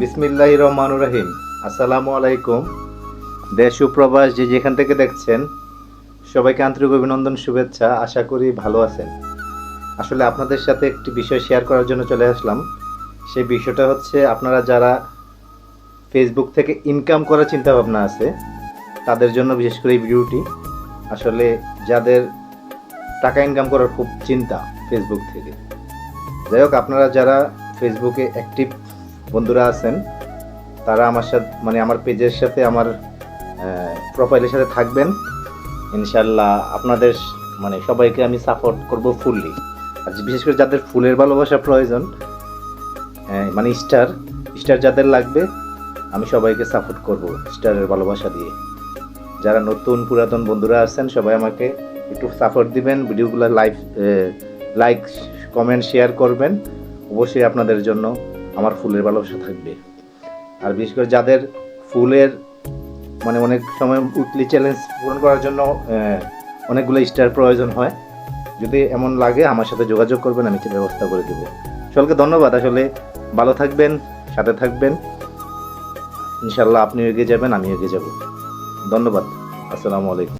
বিসমিল্লাহ রহমানুর রহিম। আসসালামু আলাইকুম। দেশ ও প্রবাস যে যেখান থেকে দেখছেন, সবাইকে আন্তরিক অভিনন্দন, শুভেচ্ছা, আশা করি ভালো আছেন। আসলে আপনাদের সাথে একটি বিষয় শেয়ার করার জন্য চলে আসলাম। সেই বিষয়টা হচ্ছে, আপনারা যারা ফেসবুক থেকে ইনকাম করার চিন্তাভাবনা আছে, তাদের জন্য বিশেষ করে এই ভিডিওটি। আসলে যাদের টাকা ইনকাম করার খুব চিন্তা ফেসবুক থেকে। যাই হোক, আপনারা যারা ফেসবুকে অ্যাক্টিভ বন্ধুরা আছেন, তারা আমার সাথে মানে আমার পেজের সাথে আমার প্রোফাইলের সাথে থাকবেন। ইনশাল্লাহ আপনাদের মানে সবাইকে আমি সাপোর্ট করব ফুললি আর বিশেষ করে যাদের ফুলের ভালোবাসা প্রয়োজন মানে স্টার স্টার যাদের লাগবে, আমি সবাইকে সাপোর্ট করব স্টারের ভালোবাসা দিয়ে। যারা নতুন পুরাতন বন্ধুরা আছেন, সবাই আমাকে একটু সাপোর্ট দিবেন, ভিডিওগুলো লাইভ লাইক কমেন্ট শেয়ার করবেন। অবশ্যই আপনাদের জন্য আমার ফুলের ভালোবাসা থাকবে। আর বিশেষ করে যাদের ফুলের মানে অনেক সময় উইকলি চ্যালেঞ্জ পূরণ করার জন্য অনেকগুলো স্টার প্রয়োজন হয়। যদি এমন লাগে, আমার সাথে যোগাযোগ করবেন, আমি ব্যবস্থা করে দেবো। সকলকে ধন্যবাদ। আসলে ভালো থাকবেন, সাথে থাকবেন। ইনশাল্লাহ আপনি এগিয়ে যাবেন আমি এগিয়ে যাব। ধন্যবাদ। আসসালামু আলাইকুম।